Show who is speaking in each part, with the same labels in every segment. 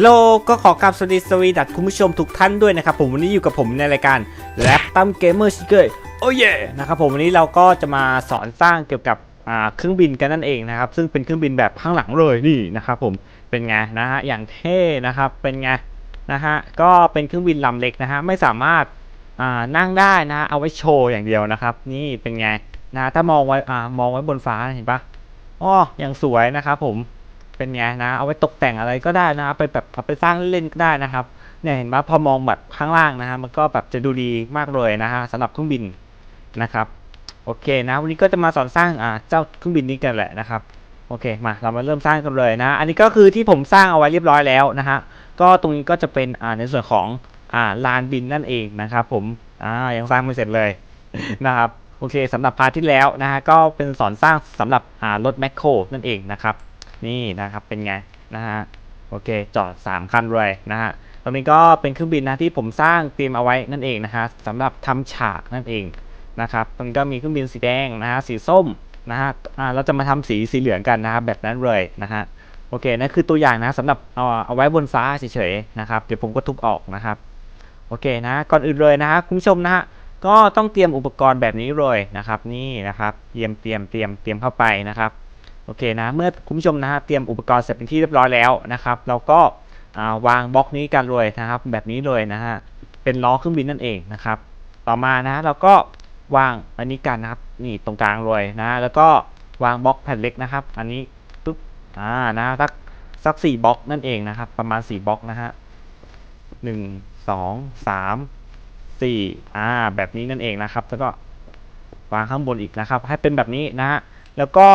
Speaker 1: ฮัลโหลก็ขอกราบสวัสดีสวีดัตคุณผู้ชมทุกท่านด้วยนะครับผมวันนี้อยู่กับผมในรายการแรปตัมเกมเมอร์ชิเกอร์โอ้ยนะครับผมวันนี้เราก็จะมาสอนสร้างเกี่ยวกับอ่าเครื่องบินกันนั่นเองนะครับซึ่งเป็นเครื่องบินแบบข้างหลังเลยนี่นะครับผมเป็นไงนะฮะอย่างเท่นะครับเป็นไงนะฮะก็เป็นเครื่องบินลำเล็กนะฮะไม่สามารถอ่านั่งได้นะเอาไว้โชว์อย่างเดียวนะครับ นี่เป็นไงนะถ้ามองไว้อ่ามองไว้บนฟ้าเห็นปะอ๋อยังสวยนะครับผม เป็นไงนะ เอาไว้ตกแต่งอะไรก็ได้นะไปแบบเอไปสร้างเล่นก็ได้นะครับ เนี่ยเห็นไหมพอมองแบบข้างล่างนะฮะมันก็แบบจะดูดีมากเลยนะฮะสำหรับเครื่องบินนะครับ โอเคนะ วันนี้ก็จะมาสอนสร้างอ่าเจ้าเครื่องบินนี้กันแหละนะครับ โอเคมาเรามาเริ่มสร้างกันเลยนะ อันนี้ก็คือที่ผมสร้างเอาไว้เรียบร้อยแล้วนะฮะ ก็ตรงนี้ก็จะเป็นอ่าในส่วนของอ่าลานบินนั่นเองนะครับ ผมอ่ายังสร้างไม่เสร็จเลยนะครับโอเคสำหรับพาร์ทที่แล้วนะฮะก็เป็นสอนสร้างสำหรับอ่ารถแมคโครนั่นเองนะครับ นี่นะครับเป็นไงนะฮะโอเคจอด 3 คันเลยนะฮะตรงนี้ก็เป็นเครื่องบินนะที่ผมสร้างเตรียมเอาไว้นั่นเองนะฮะสำหรับทำฉากนั่นเองนะครับตรงนี้ก็มีเครื่องบินสีแดงนะฮะสีส้มนะฮะอ่าเราจะมาทำสีสีเหลืองกันนะครับแบบนั้นเลยนะฮะโอเคนั่นคือตัวอย่างนะสำหรับเอาเอาไว้บนฟ้าเฉยๆนะครับเดี๋ยวผมก็ทุบออกนะครับโอเคนะก่อนอื่นเลยนะฮะคุณผู้ชมนะฮะก็ต้องเตรียมอุปกรณ์แบบนี้เลยนะครับ นี่นะครับเตรียมเตรียมเตรียมเตรียมเข้าไปนะครับ โอเคนะเมื่อคุณผู้ชมนะฮะเตรียมอุปกรณ์เสร็จเป็นที่เรียบร้อยแล้วนะครับ เราก็าวางบล็อกนี้กันเลยนะครับ แบบนี้เลยนะฮะเป็นล้อเครื่องบินนั่นเองนะครับ ต่อมานะเราก็วางอันนี้กันนะครับนี่ตรงกลางเลยนะแล้วก็วางบล็อกแผ่นเล็กนะครับ อันนี้ปุ๊บอ่านะสักสักสี่บล็อกนั่นเองนะครับ ประมาณสี่บล็อกนะฮะหนึ่งสองสามสี่อ่าแบบนี้นั่นเองนะครับ แล้วก็วางข้างบนอีกนะครับ ให้เป็นแบบนี้นะฮะแล้วก็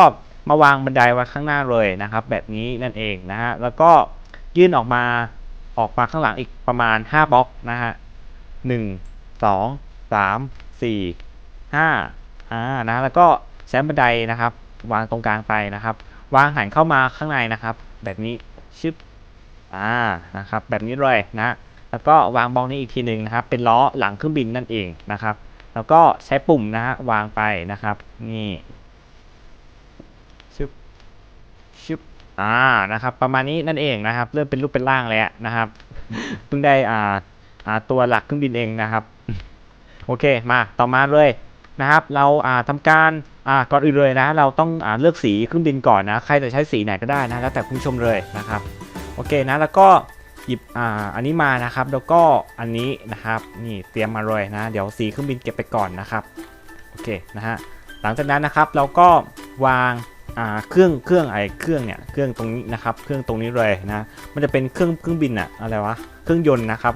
Speaker 1: มาวางบันไดไว้ข้างหน้าเลยนะครับ แบบนี้นั่นเองนะฮะแล้วก็ยื่นออกมาออกมาข้างหลังอีกประมาณ 5บล็อกนะฮะหนึ่งสองสามสี่ห้าอ่านะแล้วก็ใช้บันไดนะครับ วางตรงกลางไปนะครับ วางหันเข้ามาข้างในนะครับ แบบนี้ชึบอ่านะครับ แบบนี้เลยนะแล้วก็วางบล็อกนี้อีกทีหนึ่งนะครับ เป็นล้อหลังเครื่องบินนั่นเองนะครับ แล้วก็ใช้ปุ่มนะฮะวางไปนะครับ นี่ ชึบอ่านะครับ ประมาณนี้นั่นเองนะครับ เริ่มเป็นรูปเป็นร่างแล้วนะครับเพิ่งได้อ่าอ่าตัวหลักเครื่องบินเองนะครับ โอเคมาต่อมาเลยนะครับ เราอ่าทำการอ่าก่อนอื่นเลยนะ เราต้องอ่าเลือกสีเครื่องบินก่อนนะ ใครจะใช้สีไหนก็ได้นะแล้วแต่คุณผู้ชมเลยนะครับ โอเคนะแล้วก็หยิบอ่าอันนี้มานะครับ แล้วก็อันนี้นะครับ นี่เตรียมมาเลยนะ เดี๋ยวสีเครื่องบินเก็บไปก่อนนะครับโอเคนะฮะหลังจากนั้นนะครับเราก็วาง เครื่องเครื่องไอเครื่องเนี่ยเครื่องตรงนี้นะครับเครื่องตรงนี้เลยนะมันจะเป็นเครื่องเครื่องบินอะอะไรวะเครื่องยนต์นะครับ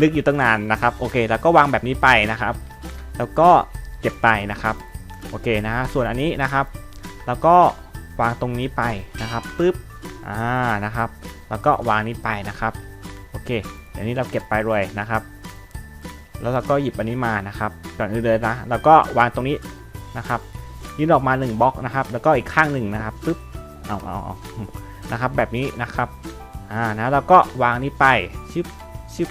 Speaker 1: นึกอยู่ตั้งนานนะครับโอเค แล้วก็วางแบบนี้ไปนะครับ แล้วก็เก็บไปนะครับโอเคนะส่วนอันนี้นะครับ แล้วก็วางตรงนี้ไปนะครับปึ๊บอ่านะครับ แล้วก็วางนี้ไปนะครับโอเคอันนี้เราเก็บไปเลยนะครับ แล้วเราก็หยิบอันนี้มานะครับก่อนอื่นเลยนะแล้วก็วางตรงนี้นะครับ ยื่นออกมา1บล็อกนะครับ แล้วก็อีกข้างหนึ่งนะครับปึ๊บเอาเอาเอานะครับ แบบนี้นะครับอ่านะแล้วก็วางนี้ไปชึบชึบ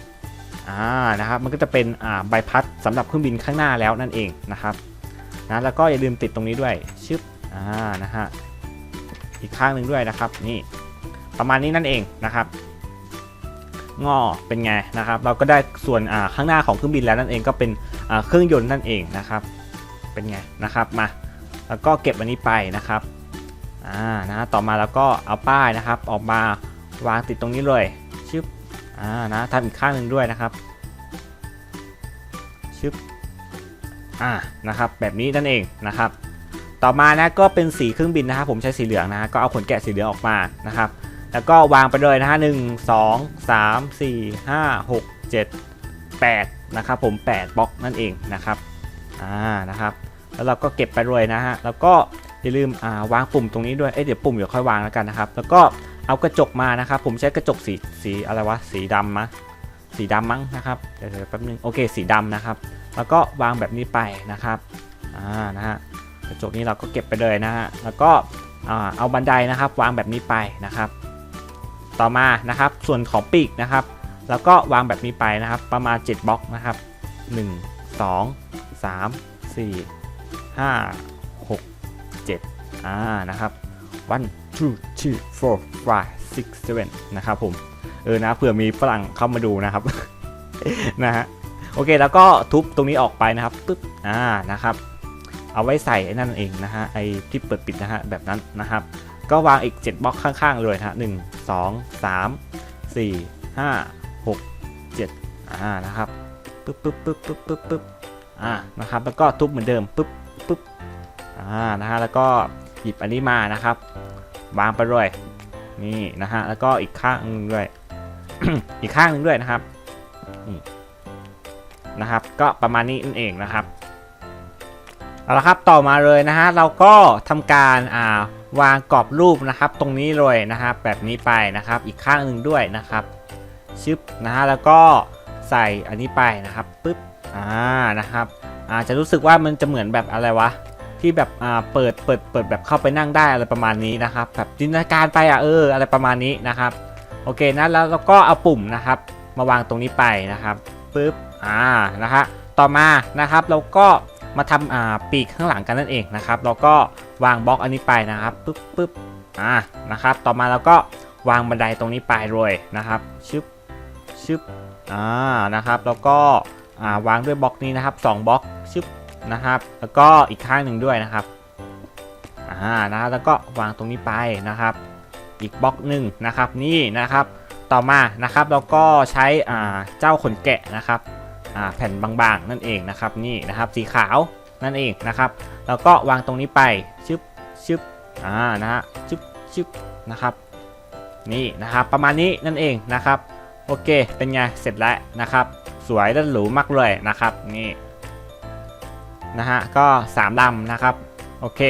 Speaker 1: อ่านะครับมันก็จะเป็นอ่าใบพัดสำหรับเครื่องบินข้างหน้าแล้วนั่นเองนะครับนะแล้วก็อย่าลืมติดตรงนี้ด้วยชึบอ่านะฮะอีกข้างหนึ่งด้วยนะครับนี่ประมาณนี้นั่นเองนะครับงอเป็นไงนะครับ เราก็ได้ส่วนอ่าข้างหน้าของเครื่องบินแล้วนั่นเองก็เป็นอ่าเครื่องยนต์นั่นเองนะครับ เป็นไงนะครับมา แล้วก็เก็บอันนี้ไปนะครับอ่านะต่อมาแล้วก็เอาป้ายนะครับ ออกมาวางติดตรงนี้เลยชึบอ่านะทำอีกข้างหนึ่งด้วยนะครับชึบอ่านะครับแบบนี้นั่นเองนะครับ ต่อมานะก็เป็นสีเครื่องบินนะครับ ผมใช้สีเหลืองนะก็เอาขนแกะสีเหลืองออกมานะครับ แล้วก็วางไปเลยนะฮะหนึ่งสองสามสี่ห้าหกเจ็ดแปดนะครับผมแปดบล็อกนั่นเองนะครับอ่านะครับ แล้วเราก็เก็บไปเลยนะฮะ แล้วก็อย่าลืมาวางปุ่มตรงนี้ด้วย เอ้ยเดี๋ยวปุ่มเดี๋ยวค่อยวางแล้วกันนะครับ แล้วก็เอากระจกมานะครับ ผมใช้กระจกสีสีอะไรวะ สีดำมะสีดำมั้งนะครับ เดี๋ยวแป๊บนึง โอเค สีดำนะครับ แล้วก็วางแบบนี้ไปนะครับ อ่า นะฮะ กระจกนี้เราก็เก็บไปเลยนะฮะ แล้วก็เอาบันไดนะครับ วางแบบนี้ไปนะครับ ต่อมานะครับ ส่วนของปีกนะครับ แล้วก็วางแบบนี้ไปนะครับ ประมาณ 7บล็อกนะครับ 1 2 3 4 ห้าหกเจ็ดอ่านะครับ one two three four five six seven นะครับผม เออนะเผื่อมีฝรั่งเข้ามาดูนะครับ นะฮะ โอเคแล้วก็ทุบตรงนี้ออกไปนะครับปึ๊บ อ่า นะครับ เอาไว้ใส่ไอ้นั่นเองนะฮะ ไอ้ที่เปิดปิดนะฮะ แบบนั้นนะครับ ก็วางอีก 7บล็อกข้างๆเลยนะฮะหนึ่งสองสามสี่ห้าหกเจ็ดอ่า นะครับปึ๊บปึ๊บปึ๊บปึ๊บปึ๊บปึ๊บอ่า นะครับ แล้วก็ทุบเหมือนเดิมปึ๊บ ปึ๊บอ่านะฮะแล้วก็หยิบอันนี้มานะครับ วางไปเลยนี่นะฮะแล้วก็อีกข้างหนึงด้วย อีกข้างหนึงด้วยนะครับนี่นะครับ ก็ประมาณนี้นั่นเองนะครับเอาละครับต่อมาเลยนะฮะเราก็ทำการอ่าวางกรอบรูปนะครับ ตรงนี้เลยนะครับ แบบนี้ไปนะครับ อีกข้างหนึ่งด้วยนะครับชึบนะฮะแล้วก็ใส่อันนี้ไปนะครับปึ๊บอ่านะครับ อาจจะรู้สึกว่ามันจะเหมือนแบบอะไรวะ ที่แบบอ่าเปิดเปิดเปิดแบบเข้าไปนั่งได้อะไรประมาณนี้นะครับแบบจินตนาการไปอะเอออะไรประมาณนี้นะครับโอเคนะแล้วเราก็เอาปุ่มนะครับ มาวางตรงนี้ไปนะครับปึ๊บอ่านะฮะต่อมานะครับเราก็มาทำอ่าปีกข้างหลังกันนั่นเองนะครับ เราก็วางบล็อกอันนี้ไปนะครับปึ๊บปึ๊บอ่านะครับ ต่อมาเราก็วางบันไดตรงนี้ไปเลยนะครับชึบชึบอ่านะครับ แล้วก็าวางด้วยบล็อกนี้นะครับสองบล็อกชึบนะครับ แล้วก็อีกข้างหนึ่งด้วยนะครับอ่านะแล้วก็วางตรงนี้ไปนะครับ อีกบล็อกหนึ่งนะครับนี่นะครับ ต่อมานะครับเราก็ใช้อ่าเจ้าขนแกะนะครับอ่าแผ่นบางๆนั่นเองนะครับนี่นะครับสีขาวนั่นเองนะครับแล้วก็วางตรงนี้ไปชึบชึบอ่านะฮะชึบชึบนะครับนี่นะครับประมาณนี้นั่นเองนะครับโอเคเป็นไงเสร็จแล้วนะครับ สวยและหรูมากเลยนะครับนี่นะฮะก็3ลำนะครับโอเค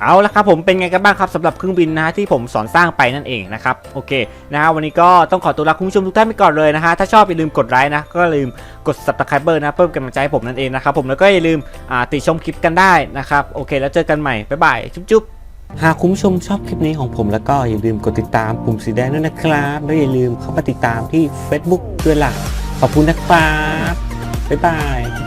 Speaker 1: เอาละครับผมเป็นไงกันบ้างครับสำหรับเครื่องบินนะฮะที่ผมสอนสร้างไปนั่นเองนะครับโอเคนะฮะวันนี้ก็ต้องขอตัวลาคุณผู้ชมทุกท่านไปก่อนเลยนะฮะถ้าชอบอย่าลืมกดไลค์นะก็ลืมกด subscribe นะเพิ่มกำลังใจให้ผมนั่นเองนะครับผมแล้วก็อย่าลืมติชมคลิปกันได้นะครับโอเคแล้วเจอกันใหม่บ๊ายบายจุ๊บหากคุณผู้ชมชอบคลิปนี้ของผมแล้วก็อย่าลืมกดติดตามปุ่มสีแดงด้วยนะครับ แล้วอย่าลืมเข้ามาติดตามที่ Facebook ด้วยล่ะ ขอบคุณนะครับบ๊ายบาย